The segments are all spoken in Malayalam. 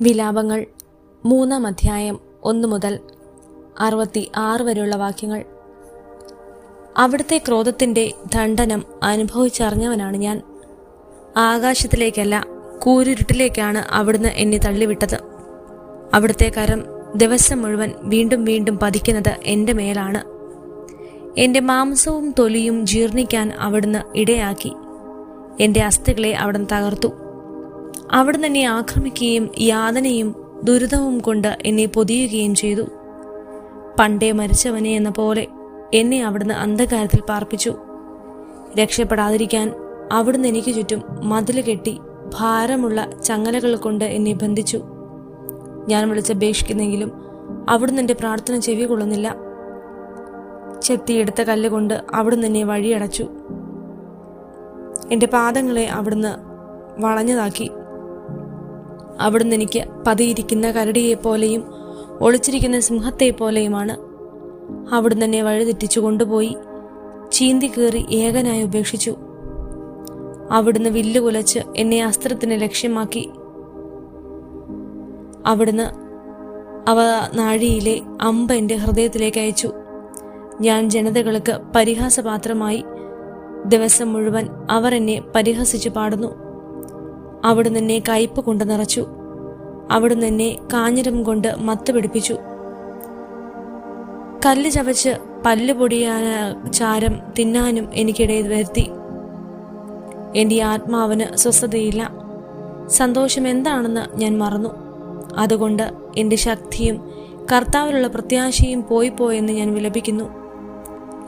വിലാപങ്ങൾ മൂന്നാം അധ്യായം ഒന്ന് മുതൽ അറുപത്തി ആറ് വരെയുള്ള വാക്യങ്ങൾ. അവിടുത്തെ ക്രോധത്തിന്റെ ദണ്ഡനം അനുഭവിച്ചറിഞ്ഞവനാണ് ഞാൻ. ആകാശത്തിലേക്കല്ല കൂരിരുട്ടിലേക്കാണ് അവിടുന്ന് എന്നെ തള്ളിവിട്ടത്. അവിടുത്തെ കരം ദിവസം മുഴുവൻ വീണ്ടും വീണ്ടും പതിക്കുന്നത് എന്റെ മേലാണ്. എന്റെ മാംസവും തൊലിയും ജീർണിക്കാൻ അവിടുന്ന് ഇടയാക്കി. എന്റെ അസ്ഥികളെ അവിടുന്ന് തകർത്തു. അവിടുന്ന് എന്നെ ആക്രമിക്കുകയും യാതനയും ദുരിതവും കൊണ്ട് എന്നെ പൊതിയുകയും ചെയ്തു. പണ്ടേ മരിച്ചവനെ എന്ന പോലെ എന്നെ അവിടുന്ന് അന്ധകാരത്തിൽ പാർപ്പിച്ചു. രക്ഷപ്പെടാതിരിക്കാൻ അവിടുന്ന് എനിക്ക് ചുറ്റും മതിൽ കെട്ടി ഭാരമുള്ള ചങ്ങലകൾ കൊണ്ട് എന്നെ ബന്ധിച്ചു. ഞാൻ വിളിച്ചപേക്ഷിക്കുന്നെങ്കിലും അവിടുന്ന് എന്റെ പ്രാർത്ഥന ചെവി കൊള്ളുന്നില്ല. ചെത്തിയെടുത്ത കല്ലുകൊണ്ട് അവിടുന്ന് എന്നെ വഴിയടച്ചു. എന്റെ പാദങ്ങളെ അവിടുന്ന് വളഞ്ഞതാക്കി. അവിടുന്ന് എനിക്ക് പതിയിരിക്കുന്ന കരടിയെപ്പോലെയും ഒളിച്ചിരിക്കുന്ന സിംഹത്തെപ്പോലെയുമാണ്. അവിടുന്ന് എന്നെ വഴിതെറ്റിച്ചു കൊണ്ടുപോയി ചീന്തി കീറി ഏകനായി ഉപേക്ഷിച്ചു. അവിടുന്ന് വില്ല് കുലച്ച് എന്നെ അസ്ത്രത്തിന് ലക്ഷ്യമാക്കി. അവിടുന്ന് അവ നാഴിയിലെ അമ്പ എന്റെ ഹൃദയത്തിലേക്ക് അയച്ചു. ഞാൻ ജനതകൾക്ക് പരിഹാസപാത്രമായി ദിവസം മുഴുവൻ അവർ എന്നെ പരിഹസിച്ചു പാടുന്നു. അവിടുന്ന് എന്നെ കയ്പ് കൊണ്ട് നിറച്ചു. അവിടുന്ന് എന്നെ കാഞ്ഞിരം കൊണ്ട് മത്ത് പിടിപ്പിച്ചു. കല്ല് ചവച്ച് പല്ല് പൊടിയാന ചാരം തിന്നാനും എനിക്കിടയിൽ വരുത്തി. എന്റെ ആത്മാവിന് സ്വസ്ഥതയില്ല. സന്തോഷം എന്താണെന്ന് ഞാൻ മറന്നു. അതുകൊണ്ട് എന്റെ ശക്തിയും കർത്താവിലുള്ള പ്രത്യാശയും പോയി പോയെന്ന് ഞാൻ വിലപിക്കുന്നു.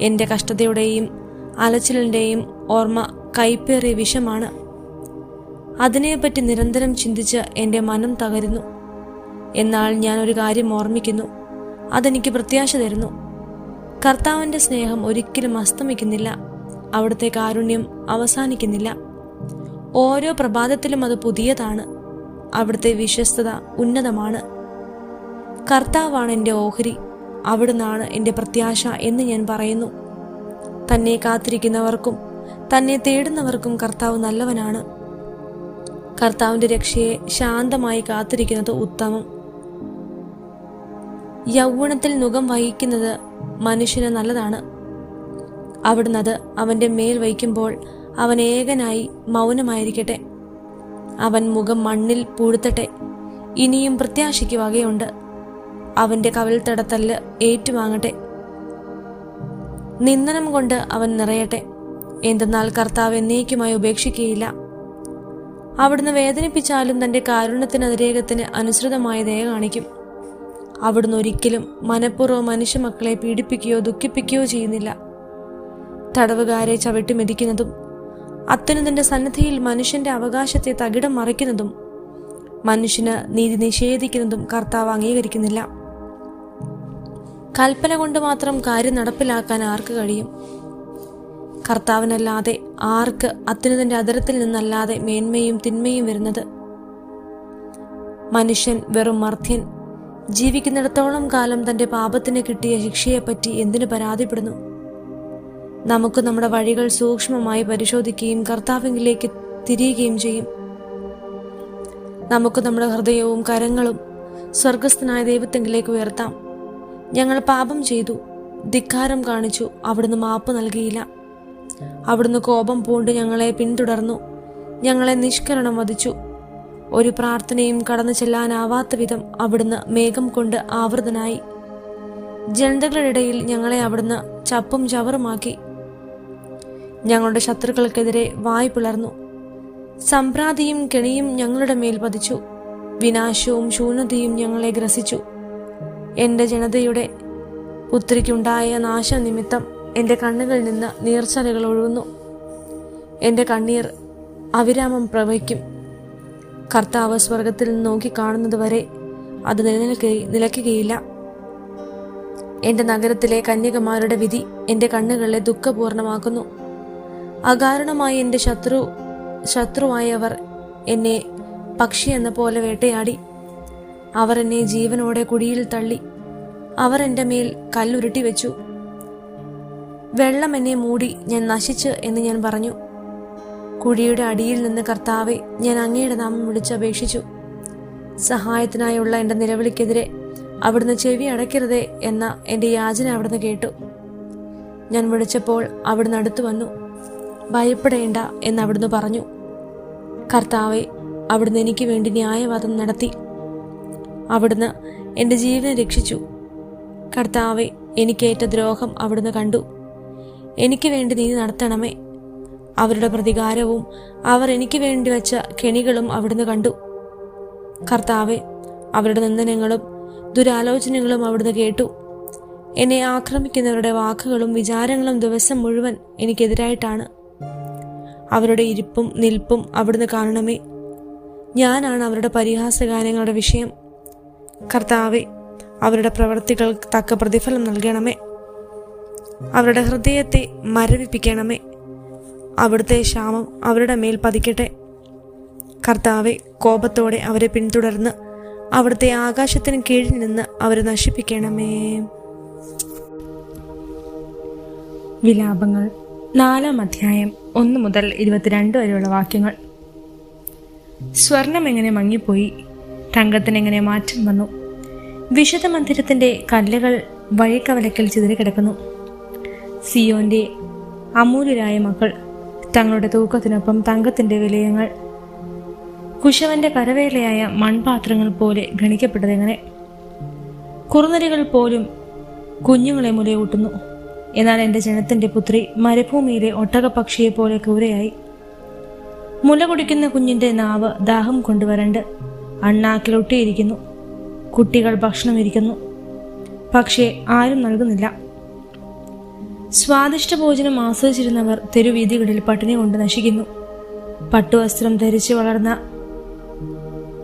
എന്റെ കഷ്ടതയുടെയും അലച്ചിലിന്റെയും ഓർമ്മ കൈപ്പേറിയ വിഷമാണ്. അതിനെപ്പറ്റി നിരന്തരം ചിന്തിച്ച് എന്റെ മനം തകരുന്നു. എന്നാൽ ഞാൻ ഒരു കാര്യം ഓർമ്മിക്കുന്നു. അതെനിക്ക് പ്രത്യാശ തരുന്നു. കർത്താവിന്റെ സ്നേഹം ഒരിക്കലും അസ്തമിക്കുന്നില്ല. അവിടുത്തെ കാരുണ്യം അവസാനിക്കുന്നില്ല. ഓരോ പ്രഭാതത്തിലും അത് പുതിയതാണ്. അവിടുത്തെ വിശ്വസ്തത ഉന്നതമാണ്. കർത്താവാണ് എന്റെ ഓഹരി. അവിടുന്നാണ് എന്റെ പ്രത്യാശ എന്ന് ഞാൻ പറയുന്നു. തന്നെ കാത്തിരിക്കുന്നവർക്കും തന്നെ തേടുന്നവർക്കും കർത്താവ് നല്ലവനാണ്. കർത്താവിന്റെ രക്ഷയെ ശാന്തമായി കാത്തിരിക്കുന്നത് ഉത്തമം. യൗവനത്തിൽ മുഖം വഹിക്കുന്നത് മനുഷ്യന് നല്ലതാണ്. അവിടുന്ന് അത് അവന്റെ മേൽ വഹിക്കുമ്പോൾ അവൻ ഏകനായി മൗനമായിരിക്കട്ടെ. അവൻ മുഖം മണ്ണിൽ പൂഴ്ത്തട്ടെ. ഇനിയും പ്രത്യാശയ്ക്ക് അവന്റെ കവൽ തടത്തല്ല് ഏറ്റുവാങ്ങട്ടെ. നിന്ദനം കൊണ്ട് അവൻ നിറയട്ടെ. എന്തെന്നാൽ കർത്താവ് എന്നേക്കുമായി ഉപേക്ഷിക്കുകയില്ല. അവിടുന്ന് വേദനിപ്പിച്ചാലും തന്റെ കാരുണ്യത്തിനതിരേകത്തിന് അനുസൃതമായ ദയ കാണിക്കും. അവിടുന്ന് ഒരിക്കലും മനഃപൂർവം മനുഷ്യ മക്കളെ പീഡിപ്പിക്കുകയോ ദുഃഖിപ്പിക്കുകയോ ചെയ്യുന്നില്ല. തടവുകാരെ ചവിട്ടി മെതിക്കുന്നതും അത്യുന്നതന്റെ സന്നദ്ധിയിൽ മനുഷ്യന്റെ അവകാശത്തെ തകിടം മറിക്കുന്നതും മനുഷ്യന് നീതി നിഷേധിക്കുന്നതും കർത്താവ് അംഗീകരിക്കുന്നില്ല. കൽപ്പന കൊണ്ട് മാത്രം കാര്യം നടപ്പിലാക്കാൻ ആർക്ക് കഴിയും? കർത്താവിനല്ലാതെ ആർക്ക് അത്യുന്നതന്റെ അതിരത്തിൽ നിന്നല്ലാതെ മേന്മയും തിന്മയും വരുന്നത്? മനുഷ്യൻ വെറും മർത്യൻ. ജീവിക്കുന്നിടത്തോളം കാലം തന്റെ പാപത്തിന് കിട്ടിയ ശിക്ഷയെപ്പറ്റി എന്തിനു പരാതിപ്പെടുന്നു? നമുക്ക് നമ്മുടെ വഴികൾ സൂക്ഷ്മമായി പരിശോധിക്കുകയും കർത്താവിംഗിലേക്ക് തിരിയുകയും ചെയ്യും. നമുക്ക് നമ്മുടെ ഹൃദയവും കരങ്ങളും സ്വർഗസ്ഥനായ ദൈവത്തെങ്കിലേക്ക് ഉയർത്താം. ഞങ്ങൾ പാപം ചെയ്തു ധിക്കാരം കാണിച്ചു അവിടുന്ന് മാപ്പ് നൽകിയില്ല. അവിടുന്ന് കോപം പൂണ്ട് ഞങ്ങളെ പിന്തുടർന്നു. ഞങ്ങളെ നിഷ്കരണം വധിച്ചു. ഒരു പ്രാർത്ഥനയും കടന്നു ചെല്ലാനാവാത്ത വിധം അവിടുന്ന് മേഘം കൊണ്ട് ആവൃതനായി. ജനതകളുടെ ഇടയിൽ ഞങ്ങളെ അവിടുന്ന് ചപ്പും ചവറുമാക്കി. ഞങ്ങളുടെ ശത്രുക്കൾക്കെതിരെ വായ് പിളർന്നു. സംപ്രാതിയും കെണിയും ഞങ്ങളുടെ മേൽ പതിച്ചു. വിനാശവും ശൂന്യതയും ഞങ്ങളെ ഗ്രസിച്ചു. എന്റെ ജനതയുടെ പുത്രിക്കുണ്ടായ നാശനിമിത്തം എന്റെ കണ്ണുകളിൽ നിന്ന് നീർച്ചലകൾ ഒഴുകുന്നു. എന്റെ കണ്ണീർ അവിരാമം പ്രവഹിക്കും. കർത്താവ് സ്വർഗത്തിൽ നിന്ന് നോക്കി കാണുന്നത് വരെ അത് നിലനിൽക്കുക നിലയ്ക്കുകയില്ല. എന്റെ നഗരത്തിലെ കന്യകമാരുടെ വിധി എന്റെ കണ്ണുകളെ ദുഃഖപൂർണമാക്കുന്നു. അകാരണമായി എന്റെ ശത്രു ശത്രുവായവർ എന്നെ പക്ഷി എന്ന പോലെ വേട്ടയാടി. അവർ എന്നെ ജീവനോടെ കുടിയിൽ തള്ളി. അവർ എന്റെ മേൽ കല്ലുരുട്ടി വെച്ചു വെള്ളം എന്നെ മൂടി ഞാൻ നശിച്ച് എന്ന് ഞാൻ പറഞ്ഞു. കുഴിയുടെ അടിയിൽ നിന്ന് കർത്താവെ ഞാൻ അങ്ങയുടെ നാമം വിളിച്ചപേക്ഷിച്ചു സഹായത്തിനായുള്ള എന്റെ നിലവിളിക്കെതിരെ അവിടുന്ന് ചെവി അടയ്ക്കരുതേ എന്ന എന്റെ യാചന അവിടുന്ന് കേട്ടു. ഞാൻ വിളിച്ചപ്പോൾ അവിടുന്ന് അടുത്തു വന്നു. ഭയപ്പെടേണ്ട എന്ന് അവിടുന്ന് പറഞ്ഞു. കർത്താവെ അവിടുന്ന് എനിക്ക് വേണ്ടി ന്യായവാദം നടത്തി. അവിടുന്ന് എന്റെ ജീവനെ രക്ഷിച്ചു. കർത്താവെ എനിക്കേറ്റ ദ്രോഹം അവിടുന്ന് കണ്ടു. എനിക്ക് വേണ്ടി നീ നടത്തണമേ. അവരുടെ പ്രതികാരവും അവർ എനിക്ക് വേണ്ടി വെച്ച കെണികളും അവിടുന്ന് കണ്ടു. കർത്താവെ അവരുടെ നിന്ദനങ്ങളും ദുരാലോചനകളും അവിടുന്ന് കേട്ടു. എന്നെ ആക്രമിക്കുന്നവരുടെ വാക്കുകളും വിചാരങ്ങളും ദിവസം മുഴുവൻ എനിക്കെതിരായിട്ടാണ്. അവരുടെ ഇരിപ്പും നിൽപ്പും അവിടുന്ന് കാണണമേ. ഞാനാണ് അവരുടെ പരിഹാസഗാനങ്ങളുടെ വിഷയം. കർത്താവെ അവരുടെ പ്രവർത്തികൾ തക്ക പ്രതിഫലം നൽകണമേ. അവരുടെ ഹൃദയത്തെ മരവിപ്പിക്കണമേ. അവിടുത്തെ ക്ഷാമം അവരുടെ മേൽ പതിക്കട്ടെ. കർത്താവെ കോപത്തോടെ അവരെ പിന്തുടർന്ന് അവിടുത്തെ ആകാശത്തിന് കീഴിൽ നിന്ന് അവരെ നശിപ്പിക്കണമേ. വിലാപങ്ങൾ നാലാം അധ്യായം ഒന്ന് മുതൽ ഇരുപത്തിരണ്ട് വരെയുള്ള വാക്യങ്ങൾ. സ്വർണം എങ്ങനെ മങ്ങിപ്പോയി? തങ്കത്തിന് എങ്ങനെ മാറ്റം വന്നു? വിശുദ്ധ മന്ദിരത്തിന്റെ കല്ലുകൾ വഴിക്കവലക്കൽ ചിതറിക്കിടക്കുന്നു. സിയോന്റെ അമൂല്യരായ മക്കൾ തങ്ങളുടെ തൂക്കത്തിനൊപ്പം തങ്കത്തിന്റെ വിലയങ്ങൾ കുശവന്റെ കരവേലയായ മൺപാത്രങ്ങൾ പോലെ ഗണിക്കപ്പെട്ടതെങ്ങനെ? കുറുനരികൾ പോലും കുഞ്ഞുങ്ങളെ മുലയൂട്ടുന്നു. എന്നാൽ എന്റെ ജനത്തിന്റെ പുത്രി മരുഭൂമിയിലെ ഒട്ടകപക്ഷിയെ പോലെ കൂരയായി മുല കുടിക്കുന്ന കുഞ്ഞിന്റെ നാവ് ദാഹം കൊണ്ടുവരണ്ട് അണ്ണാക്കിലൊട്ടിയിരിക്കുന്നു കുട്ടികൾ ഭക്ഷണം ഇരിക്കുന്നു. പക്ഷേ ആരും നൽകുന്നില്ല. സ്വാദിഷ്ട ഭോജനം ആസ്വദിച്ചിരുന്നവർ തെരുവീതികളിൽ പട്ടിണി കൊണ്ട് നശിക്കുന്നു. പട്ടുവസ്ത്രം ധരിച്ച് വളർന്ന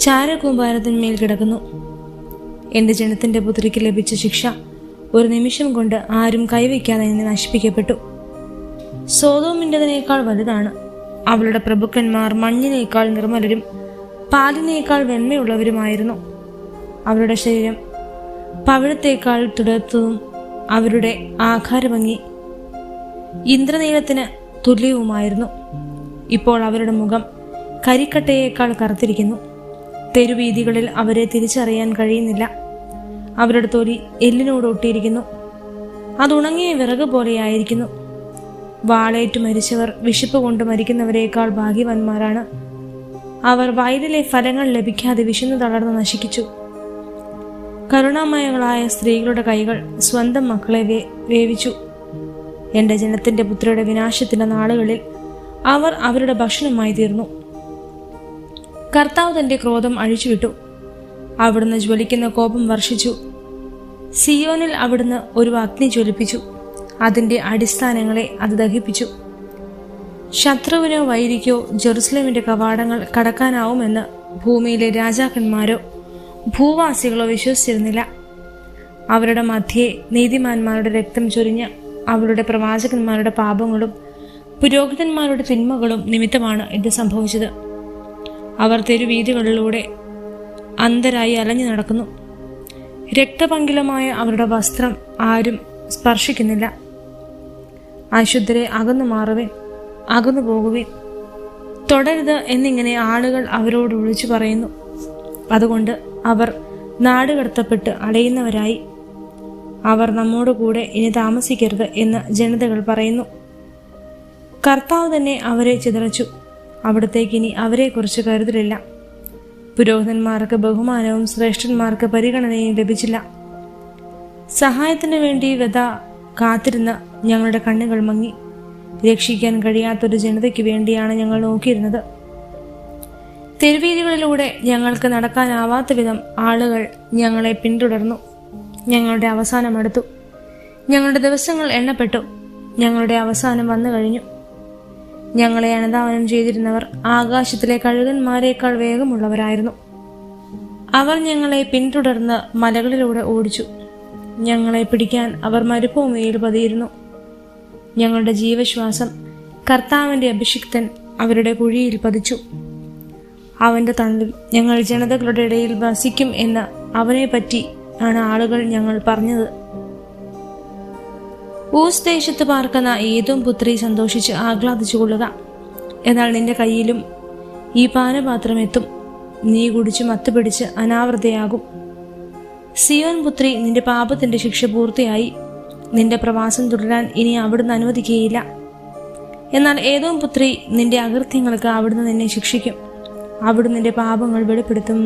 ചാരകൂമ്പാരത്തിന്മേൽ കിടക്കുന്നു. എന്റെ ജനത്തിന്റെ പുത്രിക്ക് ലഭിച്ച ശിക്ഷ ഒരു നിമിഷം കൊണ്ട് ആരും കൈവയ്ക്കാതെ എന്നെ നശിപ്പിക്കപ്പെട്ടു. സോതോമിന്റെതിനേക്കാൾ വലുതാണ്. അവളുടെ പ്രഭുക്കന്മാർ മഞ്ഞിനേക്കാൾ നിർമ്മലരും പാലിനേക്കാൾ വെണ്മയുള്ളവരുമായിരുന്നു. അവരുടെ ശരീരം പവിഴത്തേക്കാൾ തുടർത്തതും അവരുടെ ആകാരഭംഗി ഇന്ദ്രനീലത്തിന് തുല്യവുമായിരുന്നു. ഇപ്പോൾ അവരുടെ മുഖം കരിക്കട്ടയേക്കാൾ കറുത്തിരിക്കുന്നു. തെരുവീതികളിൽ അവരെ തിരിച്ചറിയാൻ കഴിയുന്നില്ല. അവരുടെ തൊലി എല്ലിനോട് ഒട്ടിയിരിക്കുന്നു. അത് ഉണങ്ങിയ വിറക് പോലെയായിരിക്കുന്നു. വാളേറ്റ് മരിച്ചവർ വിശപ്പ് കൊണ്ട് മരിക്കുന്നവരേക്കാൾ ഭാഗ്യവാന്മാരാണ്. അവർ വയലിലെ ഫലങ്ങൾ ലഭിക്കാതെ വിശന്നു തളർന്ന് നശിക്കിച്ചു കരുണാമയങ്ങളായ സ്ത്രീകളുടെ കൈകൾ സ്വന്തം മക്കളെ വേവിച്ചു. എന്റെ ജനത്തിന്റെ പുത്രിയുടെ വിനാശത്തിന്റെ നാളുകളിൽ അവർ അവരുടെ ഭക്ഷണമായി തീർന്നു. കർത്താവ് തന്റെ ക്രോധം അഴിച്ചുവിട്ടു. അവിടുന്ന് ജ്വലിക്കുന്ന കോപം വർഷിച്ചു. സിയോനിൽ അവിടുന്ന് ഒരു അഗ്നി ജ്വലിപ്പിച്ചു. അതിന്റെ അടിസ്ഥാനങ്ങളെ അത് ദഹിപ്പിച്ചു. ശത്രുവിനോ വൈരിക്കോ ജെറുസലേമിന്റെ കവാടങ്ങൾ കടക്കാനാവുമെന്ന് ഭൂമിയിലെ രാജാക്കന്മാരോ ഭൂവാസികളോ വിശ്വസിച്ചിരുന്നില്ല. അവരുടെ മധ്യേ നീതിമാന്മാരുടെ രക്തം ചൊരിഞ്ഞ അവരുടെ പ്രവാചകന്മാരുടെ പാപങ്ങളും പുരോഹിതന്മാരുടെ തിന്മകളും നിമിത്തമാണ് ഇത് സംഭവിച്ചത്. അവർ തെരുവീതികളിലൂടെ അന്തരായി അലഞ്ഞു നടക്കുന്നു. രക്തപങ്കിലമായ അവരുടെ വസ്ത്രം ആരും സ്പർശിക്കുന്നില്ല. അശുദ്ധരെ അകന്നു മാറുവേൻ അകന്നു പോകുവേൻ. തുടരുത് എന്നിങ്ങനെ ആളുകൾ അവരോട് വിളിച്ചു പറയുന്നു. അതുകൊണ്ട് അവർ നാടുകടത്തപ്പെട്ട് അലയുന്നവരായി അവർ നമ്മോടുകൂടെ ഇനി താമസിക്കരുത് എന്ന് ജനതകൾ പറയുന്നു. കർത്താവ് തന്നെ അവരെ ചിതറച്ചു. അവിടത്തേക്ക് ഇനി അവരെക്കുറിച്ച് കരുതലില്ല. പുരോഹിതന്മാർക്ക് ബഹുമാനവും ശ്രേഷ്ഠന്മാർക്ക് പരിഗണനയും ലഭിച്ചില്ല. സഹായത്തിനു വേണ്ടി വ്യത കാത്തിരുന്ന ഞങ്ങളുടെ കണ്ണുകൾ മങ്ങി. രക്ഷിക്കാൻ കഴിയാത്തൊരു ജനതയ്ക്ക് വേണ്ടിയാണ് ഞങ്ങൾ നോക്കിയിരുന്നത്. തെരുവീതികളിലൂടെ ഞങ്ങൾക്ക് നടക്കാനാവാത്ത വിധം ആളുകൾ ഞങ്ങളെ പിന്തുടർന്നു. ഞങ്ങളുടെ അവസാനം അടുത്തു. ഞങ്ങളുടെ ദിവസങ്ങൾ എണ്ണപ്പെട്ടു. ഞങ്ങളുടെ അവസാനം വന്നു കഴിഞ്ഞു. ഞങ്ങളെ അനുദാനം ചെയ്തിരുന്നവർ ആകാശത്തിലെ കഴുകന്മാരെക്കാൾ വേഗമുള്ളവരായിരുന്നു. അവർ ഞങ്ങളെ പിന്തുടർന്ന് മലകളിലൂടെ ഓടിച്ചു. ഞങ്ങളെ പിടിക്കാൻ അവർ മരുഭൂമിയിൽ പതിയിരുന്നു. ഞങ്ങളുടെ ജീവശ്വാസം കർത്താവിന്റെ അഭിഷിക്തൻ അവരുടെ കുഴിയിൽ പതിച്ചു. അവന്റെ തണലിൽ ഞങ്ങൾ ജനതകളുടെ ഇടയിൽ വസിക്കും എന്ന് അവനെപ്പറ്റി ആണ് ആളുകൾ ഞങ്ങൾ പറഞ്ഞത്. ഊസ് ദേശത്ത് പാർക്കുന്ന ഏതും പുത്രി സന്തോഷിച്ച് ആഹ്ലാദിച്ചു കൊള്ളുക എന്നാൽ നിന്റെ കയ്യിലും ഈ പാനപാത്രം എത്തും. നീ കുടിച്ച് മത്തുപിടിച്ച് അനാവൃതയാകും. സിയോൻ പുത്രി നിന്റെ പാപത്തിന്റെ ശിക്ഷ പൂർത്തിയായി. നിന്റെ പ്രവാസം തുടരാൻ ഇനി അവിടുന്ന് അനുവദിക്കുകയില്ല. എന്നാൽ ഏതോ പുത്രി നിന്റെ അകൃത്യങ്ങൾക്ക് അവിടുന്ന് നിന്നെ ശിക്ഷിക്കും. അവിടുന്ന് നിന്റെ പാപങ്ങൾ വെളിപ്പെടുത്തും.